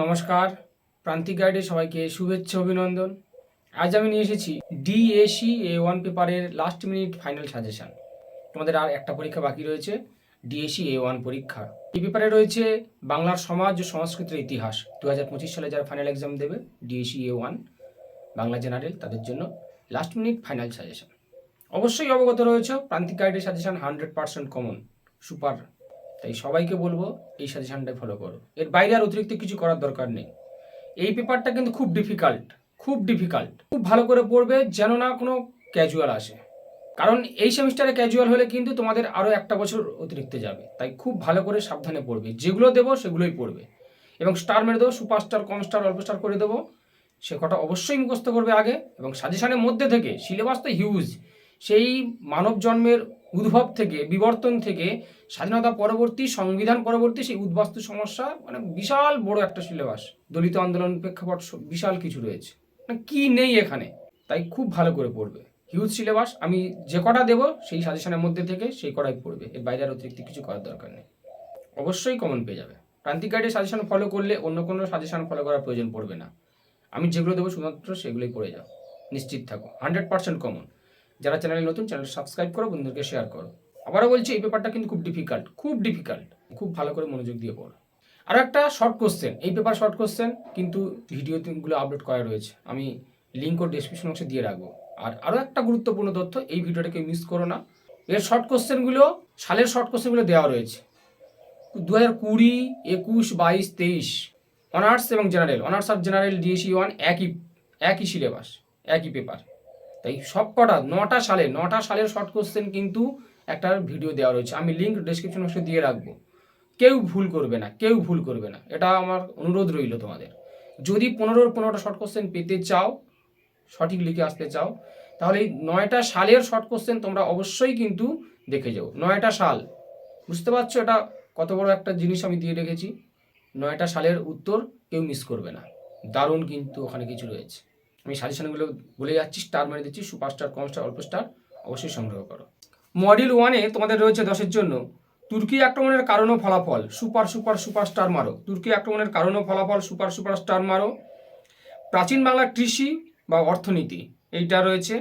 নমস্কার। প্রান্তিক গাইডে সবাইকে শুভেচ্ছা, অভিনন্দন। আজ আমি নিয়ে এসেছি ডিএসি এ ওয়ান পেপারের লাস্ট মিনিট ফাইনাল সাজেশন তোমাদের আর একটা পরীক্ষা বাকি রয়েছে ডিএসি এ ওয়ান পরীক্ষা এই পেপারে রয়েছে বাংলার সমাজ ও সংস্কৃতির ইতিহাস। দু হাজার পঁচিশ সালে যারা ফাইনাল এক্সাম দেবে DSC A one Bangla general তাদের জন্য লাস্ট মিনিট ফাইনাল সাজেশন অবশ্যই অবগত রয়েছে, প্রান্তিক গাইডের suggestion hundred percent common super তাই সবাইকে বলব এই সাজেশনটাই ফলো করো। এর বাইরে আর অতিরিক্ত কিছু করার দরকার নেই। এই পেপারটা কিন্তু খুব ডিফিকাল্ট খুব ডিফিকাল্ট খুব ভালো করে পড়বে যেন না কোনো ক্যাজুয়াল আসে। কারণ এই সেমিস্টারে ক্যাজুয়াল হলে কিন্তু তোমাদের আরও একটা বছর অতিরিক্ত যাবে। তাই খুব ভালো করে সাবধানে পড়বে। যেগুলো দেবো সেগুলোই পড়বে। এবং স্টার মেরে দেবো সুপার স্টার কম স্টার অল্প স্টার করে দেবো। সে কটা অবশ্যই মুখস্থ করবে আগে। এবং সাজেশনের মধ্যে থেকে সিলেবাস তো হিউজ সেই মানব জন্মের উদ্ভব থেকে, বিবর্তন থেকে স্বাধীনতা পরবর্তী, সংবিধান পরবর্তী সেই উদ্বাস্তু সমস্যা মানে বিশাল বড় একটা সিলেবাস। দলিত আন্দোলন প্রেক্ষাপট বিশাল কিছু রয়েছে। মানে কি নেই এখানে? তাই খুব ভালো করে পড়বে। হিউজ সিলেবাস, আমি যে কটা দেবো, সেই সাজেশনের মধ্যে থেকে সেই কটাই পড়বে। এর বাইরে আর অতিরিক্ত কিছু করার দরকার নেই। অবশ্যই কমন পেয়ে যাবে। প্রান্তিক গাইডের সাজেশন ফলো করলে অন্য কোনো সাজেশন ফলো করার প্রয়োজন পড়বে না। আমি যেগুলো দেবো শুধুমাত্র সেগুলোই পড়ে যাও। নিশ্চিত থাকো। হান্ড্রেড পার্সেন্ট কমন যারা চ্যানেলে নতুন চ্যানেল সাবস্ক্রাইব করো, বন্ধুদেরকে শেয়ার করো। আবারও বলছি, এই পেপারটা কিন্তু খুব ডিফিকাল্ট খুব ডিফিকাল্ট খুব ভালো করে মনোযোগ দিয়ে পড়ো। আর একটা শর্ট কোশ্চেন এই পেপার শর্ট কোশ্চেন কিন্তু ভিডিওগুলো আপলোড করা রয়েছে। আমি লিঙ্ক ও ডিসক্রিপশন বক্সে দিয়ে রাখব। আর আরও একটা গুরুত্বপূর্ণ তথ্য, এই ভিডিওটাকে মিস করো না। এর শর্ট কোশ্চেনগুলো সালের শর্ট কোশ্চেনগুলো দেওয়া রয়েছে। দু হাজার কুড়ি, একুশ, বাইশ, তেইশ অনার্স এবং জেনারেল অনার্স আর জেনারেল ডিএসি ওয়ান একই একই সিলেবাস একই পেপার তাই সব কটা নটা সালে, নটা সালের শর্ট কোশ্চেন কিন্তু একটা ভিডিও দেওয়া রয়েছে। আমি লিঙ্ক ডিসক্রিপশন বক্সে দিয়ে রাখব। কেউ ভুল করবে না, কেউ ভুল করবে না। এটা আমার অনুরোধ রইল তোমাদের। যদি পনেরোর পনেরোটা শর্ট কোশ্চেন পেতে চাও, সঠিক লিখে আসতে চাও, তাহলে এই নয়টা সালের শর্ট কোশ্চেন তোমরা অবশ্যই কিন্তু দেখে যাও। নয়টা সাল। বুঝতে পারছ? এটা কত বড় একটা জিনিস আমি দিয়ে রেখেছি। নয়টা সালের উত্তর কেউ মিস করবে না। দারুণ কিন্তু ওখানে কিছু রয়েছে। আমি সাজেশনগুলো বলে যাচ্ছি স্টার মেরে দিচ্ছি সুপার স্টার কম স্টার অল্প স্টার অবশ্যই সংগ্রহ করো। মডিউল ওয়ানে তোমাদের রয়েছে দশের জন্য, তুর্কি আক্রমণের কারণ ও ফলাফল সুপার সুপার সুপার স্টার মারো। তুর্কি আক্রমণের কারণ ও ফলাফল সুপার সুপার স্টার মারো। প্রাচীন বাংলার কৃষি বা অর্থনীতি, এইটা রয়েছে।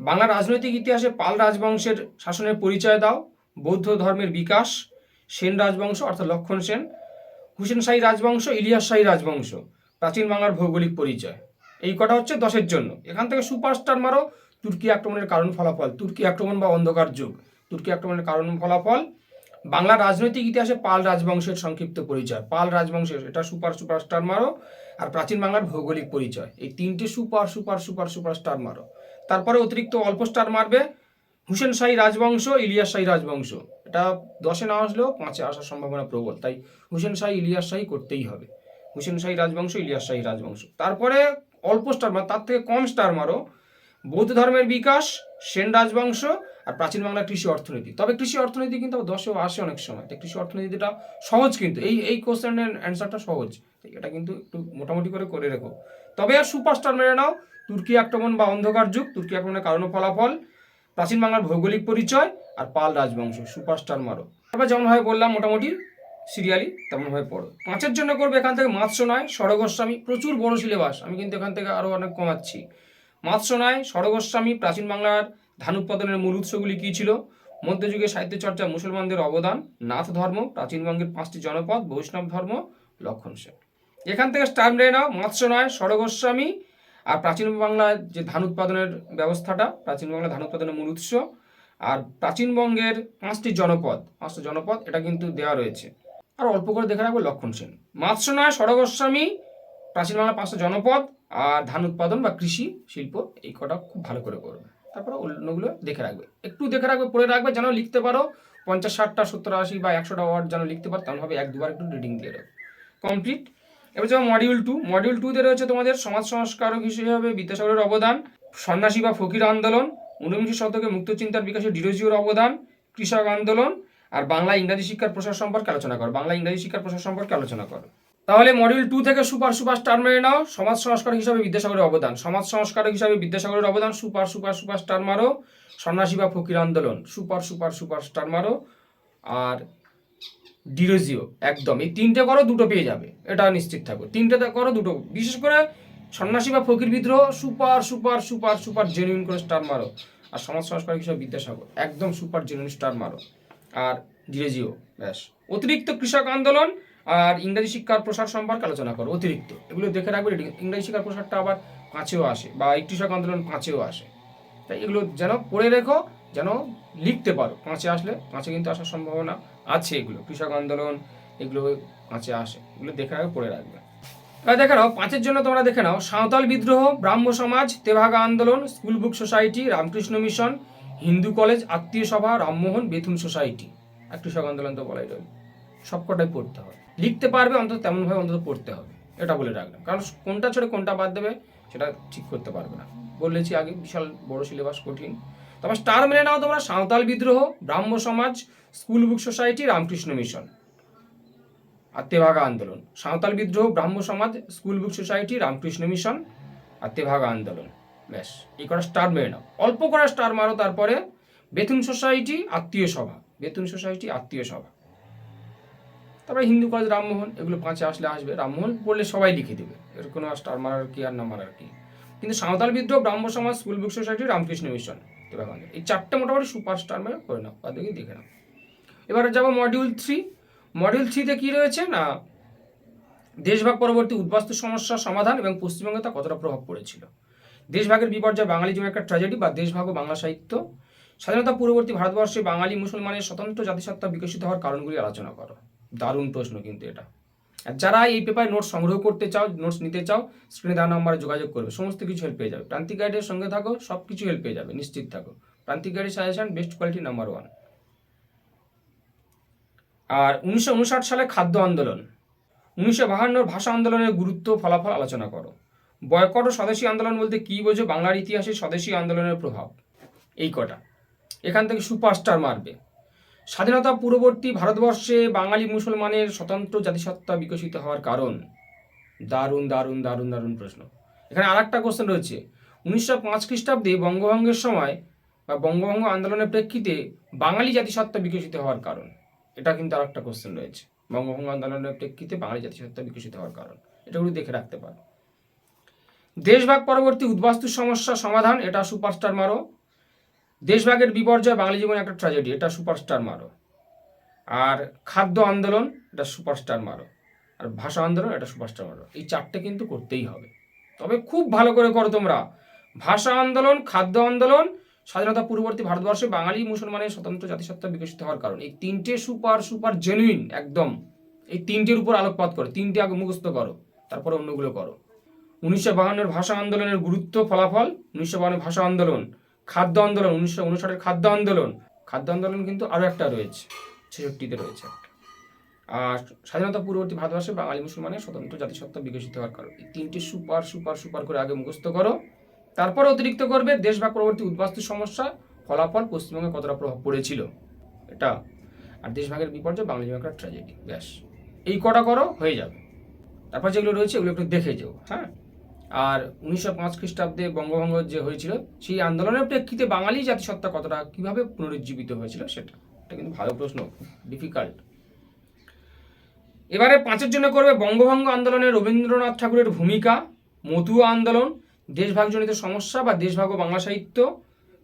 বাংলার রাজনৈতিক ইতিহাসে পাল রাজবংশের শাসনের পরিচয় দাও, বৌদ্ধ ধর্মের বিকাশ, সেন রাজবংশ, অর্থাৎ লক্ষণ সেন, হুসেন শাহী রাজবংশ, ইলিয়াস শাহী রাজবংশ, প্রাচীন বাংলার ভৌগোলিক পরিচয়। এই কটা হচ্ছে দশের জন্য। এখান থেকে সুপারস্টার মারো, তুর্কি আক্রমণের কারণ ফলাফল। তুর্কি আক্রমণ বা অন্ধকার যুগ। তুর্কি আক্রমণের কারণ ফলাফল, বাংলার রাজনৈতিক ইতিহাসে পাল রাজবংশের সংক্ষিপ্ত পরিচয়। পাল রাজবংশের, এটা সুপার সুপার স্টার মারো, আর প্রাচীন বাংলার ভৌগোলিক পরিচয়। এই তিনটে super super super super star মারো। তারপরে অতিরিক্ত অল্প স্টার মারবে হুসেন শাহী রাজবংশ, ইলিয়াস শাহী রাজবংশ। এটা দশে না আসলেও পাঁচে আসার সম্ভাবনা প্রবল। তাই হুসেন শাহী, ইলিয়াস শাহী করতেই হবে। হুসেন শাহী রাজবংশ, ইলিয়াস শাহী রাজবংশ। তারপরে অল্প স্টার মারো, তার থেকে কম স্টার মারো। বৌদ্ধ ধর্মের বিকাশ, সেন রাজবংশ আর প্রাচীন বাংলার কৃষি অর্থনীতি। তবে কৃষি অর্থনীতি কিন্তু দশেও আসে অনেক সময়। কৃষি অর্থনীতিটা সহজ কিন্তু, এই এই কোশ্চেনের অ্যান্সারটা সহজ। এটা কিন্তু একটু মোটামুটি করে করে রেখো। তবে আর সুপারস্টার মেরে নাও। তুর্কি আক্রমণ বা অন্ধকার যুগ, তুর্কি আক্রমণের কারণ ফলাফল, প্রাচীন বাংলার ভৌগোলিক পরিচয় আর পাল রাজবংশ। সুপারস্টার মারো। তারপর যেমনভাবে বললাম, মোটামুটি সিরিয়ালি তেমনভাবে পড়ো। পাঁচের জন্য করবে, এখান থেকে মাৎস্য নয় সড়গোস্বামী প্রচুর বড় সিলেবাস, আমি কিন্তু এখান থেকে আরও অনেক কমাচ্ছি। মাৎস্য নয় সড়গোস্বামী প্রাচীন বাংলার ধান উৎপাদনের মূল উৎসগুলি কী ছিল? মধ্যযুগে সাহিত্য চর্চা, মুসলমানদের অবদান, নাথ ধর্ম প্রাচীনবঙ্গের পাঁচটি জনপদ, বৈষ্ণব ধর্ম, লক্ষণ সেন। এখান থেকে স্টার মেরে নাও মৎস্য নয় সড়গোস্বামী আর প্রাচীন বাংলার যে ধান উৎপাদনের ব্যবস্থাটা, প্রাচীন বাংলা ধান উৎপাদনের মূল উৎস, আর প্রাচীনবঙ্গের পাঁচটি জনপদ পাঁচটি জনপদ, এটা কিন্তু দেওয়া রয়েছে। আর অল্প করে দেখে রাখব লক্ষণ সেন মাৎস্য নয় সড়গোস্বামী প্রাচীন বাংলার পাঁচটা জনপদ আর ধান উৎপাদন বা কৃষি শিল্প, এই কটা খুব ভালো করে করবে। তারপরে অন্যগুলো দেখে রাখবে। একটু দেখে রাখবে, পড়ে রাখবে, যেন লিখতে পারো, পঞ্চাশ, ষাটটা, সত্তর, আশি বা একশোটা ওয়ার্ড যেন লিখতে পারো, তেমনভাবে এক, দুবার একটু রিডিং দিয়ে রাখবে। কমপ্লিট এবার যেমন মডিউল টু মডিউল টুতে রয়েছে তোমাদের সমাজ সংস্কারক হিসেবে বিদ্যাসাগরের অবদান, সন্ন্যাসী বা ফকির আন্দোলন, ঊনবিংশ শতকে মুক্তচিন্তার বিকাশে ডিরোজিওর অবদান, কৃষক আন্দোলন আর বাংলা ইংরাজি শিক্ষার প্রসার সম্পর্কে আলোচনা কর, বাংলা ইংরাজি শিক্ষার প্রসার সম্পর্কে আলোচনা কর। তাহলে মডিউল টু থেকে সুপার সুপার স্টার মেরে নাও, সমাজ সংস্কারক হিসাবে বিদ্যাসাগরের অবদান। সমাজ সংস্কারক হিসাবে বিদ্যাসাগরের অবদান, সুপার সুপার সুপার স্টার মারো, সন্ন্যাসী বা ফকির আন্দোলন, সুপার সুপার সুপার স্টার মারো, আর ডিরোজিও, একদম। এই তিনটে করো, দুটো পেয়ে যাবে। এটা নিশ্চিত থাকো। তিনটে করো, দুটো। বিশেষ করে সন্ন্যাসী বা ফকির বিদ্রোহ, super super super super genuine করে স্টার মারো। আর সমাজ সংস্কারক হিসাবে বিদ্যাসাগর, একদম সুপার জেনুইন স্টার মারো। আর ডিরেজিও ব্যাস। অতিরিক্ত কৃষক আন্দোলন আর ইংরাজি শিক্ষার প্রসার সম্পর্কে আলোচনা করো, অতিরিক্ত। এগুলো দেখে রাখবে ইংরাজি শিক্ষার প্রসারটা আবার পাঁচেও আসে বা এই কৃষক আন্দোলন পাঁচেও আসে। তাই এগুলো যেন পড়ে রেখো, যেন লিখতে পারো। পাঁচে আসলে পাঁচে কিন্তু আসার সম্ভাবনা আছে এগুলো। কৃষক আন্দোলন, এগুলো পাঁচে আসে। এগুলো দেখে রাখবে পড়ে রাখবে। দেখে নাও, পাঁচের জন্য তোমরা দেখে নাও, সাঁওতাল বিদ্রোহ ব্রাহ্ম সমাজ তেভাগা আন্দোলন, school book society, Ramakrishna mission Hindu college, Atmiya Sabha, Rammohan, Bethune society. আর কৃষক আন্দোলন তো বলাই রইল। সবকটাই পড়তে হবে। লিখতে পারবে, অন্তত তেমনভাবে অন্তত পড়তে হবে। এটা বলে রাখলাম। কারণ কোনটা ছেড়ে কোনটা বাদ দেবে, সেটা ঠিক করতে পারবে না। বলেছি আগে, বিশাল বড় সিলেবাস, কঠিন। তবে স্টার মেনে নাও তোমরা, সাঁওতাল বিদ্রোহ, Brahmo Samaj, school book society, Ramakrishna mission. আর তেভাগা আন্দোলন। সাঁওতাল বিদ্রোহ, Brahmo Samaj, school book society, Ramakrishna mission আর তেভাগা আন্দোলন। ব্যাস, এই কটা স্টার মেরে নাও। অল্প করে স্টার মারো, তারপরে বেতন সোসাইটি আত্মীয় সভা। বেতন সোসাইটি আত্মীয় সভা। তারপরে হিন্দু কলেজ রামমোহন, এগুলো পাঁচে আসলে আসবে। রামমোহন পড়লে সবাই লিখে দেবে। এর কোনো স্টার মারার কি আর না মারার কি। কিন্তু সাঁওতাল বিদ্রোহ Brahmo Samaj school book society Ramakrishna mission এই চারটে মোটামুটি সুপার স্টার মেরে করে নাও। বাদ বাকি দেখে নাও। এবারে যাব মডিউল থ্রি মডিউল থ্রিতে কি রয়েছে? না, দেশভাগ পরবর্তী উদ্বাস্তু সমস্যার সমাধান এবং পশ্চিমবঙ্গে তা কতটা প্রভাব পড়েছিল? দেশভাগের বিপর্যয় বাঙালি জীবনে একটা ট্র্যাজেডি বা দেশভাগ ও বাংলা সাহিত্য। স্বাধীনতা পূর্ববর্তী ভারতবর্ষে বাঙালি মুসলমানের স্বতন্ত্র জাতিসত্তা বিকশিত হওয়ার কারণগুলি আলোচনা করো। দারুণ প্রশ্ন কিন্তু এটা। যারা এই পেপারে নোটস সংগ্রহ করতে চাও নোটস নিতে চাও স্ক্রিনে দেওয়া নম্বরে যোগাযোগ করবে। সমস্ত কিছু হেল্প পেয়ে যাবে। প্রান্তিক গাইডের সঙ্গে থাকো সব কিছু হেল্প পেয়ে যাবে। নিশ্চিত থাকো। প্রান্তিক গাইডের suggestion best quality number one আর উনিশশো উনষাট সালে খাদ্য আন্দোলন। উনিশশো বাহান্নর ভাষা আন্দোলনের গুরুত্ব, ফলাফল আলোচনা করো। বয়কট ও স্বদেশী আন্দোলন বলতে কী বোঝো? বাংলার ইতিহাসে স্বদেশী আন্দোলনের প্রভাব। এই কটা। এখান থেকে সুপারস্টার মারবে। স্বাধীনতা পূর্ববর্তী ভারতবর্ষে বাঙালি মুসলমানের স্বতন্ত্র জাতিসত্তা বিকশিত হওয়ার কারণ? দারুণ দারুণ দারুণ দারুণ প্রশ্ন। এখানে আর একটা কোশ্চেন রয়েছে। উনিশশো পাঁচ খ্রিস্টাব্দে বঙ্গভঙ্গের সময় বা বঙ্গভঙ্গ আন্দোলনের প্রেক্ষিতে বাঙালি জাতিসত্তা বিকশিত হওয়ার কারণ? এটা কিন্তু আর একটা কোশ্চেন রয়েছে। বঙ্গভঙ্গ আন্দোলনের প্রেক্ষিতে বাঙালি জাতিসত্তা বিকশিত হওয়ার কারণ। এটাগুলো দেখে রাখতে পারো। দেশভাগ পরবর্তী উদ্বাস্তু সমস্যা সমাধান, এটা সুপারস্টার মারো। দেশভাগের বিপর্যয় বাঙালি জীবনে একটা ট্র্যাজেডি এটা সুপারস্টার মারো। আর খাদ্য আন্দোলন, এটা সুপারস্টার মারো। আর ভাষা আন্দোলন, এটা সুপারস্টার মারো। এই চারটে কিন্তু করতেই হবে। তবে খুব ভালো করে করো তোমরা। ভাষা আন্দোলন, খাদ্য আন্দোলন, স্বাধীনতা পূর্ববর্তী ভারতবর্ষে বাঙালি মুসলমানের স্বতন্ত্র জাতিসত্তা বিকশিত হওয়ার কারণ। এই তিনটে সুপার সুপার জেনুইন একদম। এই তিনটের উপর আলোকপাত করো। তিনটে আগে মুখস্থ করো। তারপরে অন্যগুলো করো। উনিশশো ভাষা আন্দোলনের গুরুত্ব ফলাফল, উনিশশো বাহান্ন ভাষা আন্দোলন, খাদ্য আন্দোলন, উনিশশো উনষাটের খাদ্য আন্দোলন। খাদ্য আন্দোলন কিন্তু আরও একটা রয়েছে, ছেষট্টিতে রয়েছে। আর স্বাধীনতা পূর্ববর্তী ভারতবর্ষে বাঙালি মুসলমানের স্বতন্ত্র জাতিসত্তা বিকশিত হওয়ার কারণ। এই তিনটে সুপার সুপার সুপার করে আগে মুখস্থ করো। তারপর অতিরিক্ত করবে দেশভাগ পরবর্তী উদ্বাস্তু সমস্যা, ফলাফল পশ্চিমবঙ্গে কতটা প্রভাব পড়েছিল। এটা। আর দেশভাগের বিপর্যয় জীবন একটা ট্র্যাজেডি ব্যাস। এই কটা করো, হয়ে যাবে। তারপর যেগুলো রয়েছে ওগুলো একটু দেখে যেও হ্যাঁ? আর উনিশশো পাঁচ খ্রিস্টাব্দে বঙ্গভঙ্গ যে হয়েছিল, সেই আন্দোলনের প্রেক্ষিতে বাঙালি জাতিসত্তা কতটা, কীভাবে পুনরুজ্জীবিত হয়েছিল সেটা? এটা কিন্তু ভালো প্রশ্ন ডিফিকাল্ট এবারে পাঁচের জন্য করবে বঙ্গভঙ্গ আন্দোলনে রবীন্দ্রনাথ ঠাকুরের ভূমিকা, মতুয়া আন্দোলন, দেশভাগজনিত সমস্যা বা দেশভাগ ও বাংলা সাহিত্য,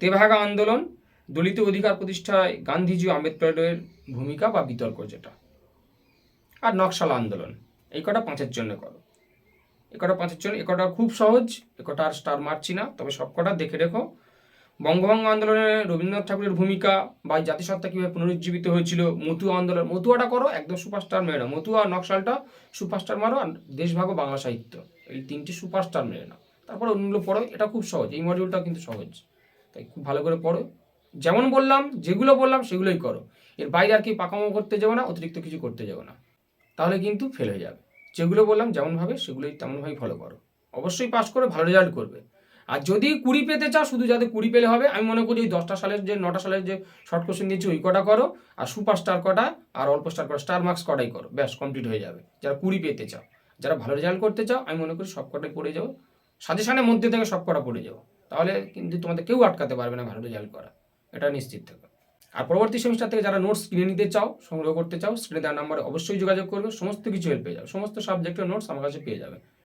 তেভাগা আন্দোলন, দলিত অধিকার প্রতিষ্ঠায় গান্ধীজি আম্বেদকরের ভূমিকা বা বিতর্ক যেটা। আর নকশাল আন্দোলন, এই কটা পাঁচের জন্য করো। এ কটা পাঁচের জন্য এ কটা খুব সহজ এ কটা আর স্টার মারছি না, তবে সব কটা দেখে রেখো। বঙ্গভঙ্গ আন্দোলনে রবীন্দ্রনাথ ঠাকুরের ভূমিকা বা জাতিসত্তা কীভাবে পুনরুজ্জীবিত হয়েছিল, মতুয়া আন্দোলন, মতুয়াটা করো, একদম সুপারস্টার মেরে নাও। মতুয়া নকশালটা সুপারস্টার মারো আর দেশভাগ বাংলা সাহিত্য। এই তিনটি সুপারস্টার মেরে নাও। তারপর অন্যগুলো পড়ো, এটা খুব সহজ, এই মডিউলটা কিন্তু সহজ। তাই খুব ভালো করে পড়ো। যেমন বললাম, যেগুলো বললাম, সেগুলোই করো। এর বাইরে আর কি পাকামো করতে যাব না, অতিরিক্ত কিছু করতে যাব না। তাহলে কিন্তু ফেল হয়ে যাবে। যেগুলো বললাম যেমনভাবে সেগুলোই তেমনভাবেই ফলো করো। অবশ্যই পাস করে ভালো রেজাল্ট করবে। আর যদি কুড়ি পেতে চাও, শুধু যাতে কুড়ি পেলে হবে, আমি মনে করি ওই দশটা সালের যে, নটা সালের যে শর্ট কোশ্চেন দিয়েছি, ওই কটা করো। আর সুপার স্টার কটা, আর অল্প স্টার কটা স্টার মার্কস কটাই করো। ব্যাস কমপ্লিট হয়ে যাবে। যারা কুড়ি পেতে চাও, যারা ভালো রেজাল্ট করতে চাও, আমি মনে করি সব কটাই পড়ে যাও। সাজেশনের মধ্যে থেকে সব কটা পড়ে যাও। তাহলে কিন্তু তোমাদের কেউ আটকাতে পারবে না ভালো রেজাল্ট করা। এটা নিশ্চিত থাকো। আর পরবর্তী সেমিস্টার থেকে যারা নোটস কিনে নিতে চাও, সংগ্রহ করতে চাও স্ক্রিনে দেওয়ার নাম্বারে অবশ্যই যোগাযোগ করবে, সমস্ত কিছু হেল্প পেয়ে যাবে, সমস্ত সাবজেক্টের নোটস আমার কাছে পেয়ে যাবে।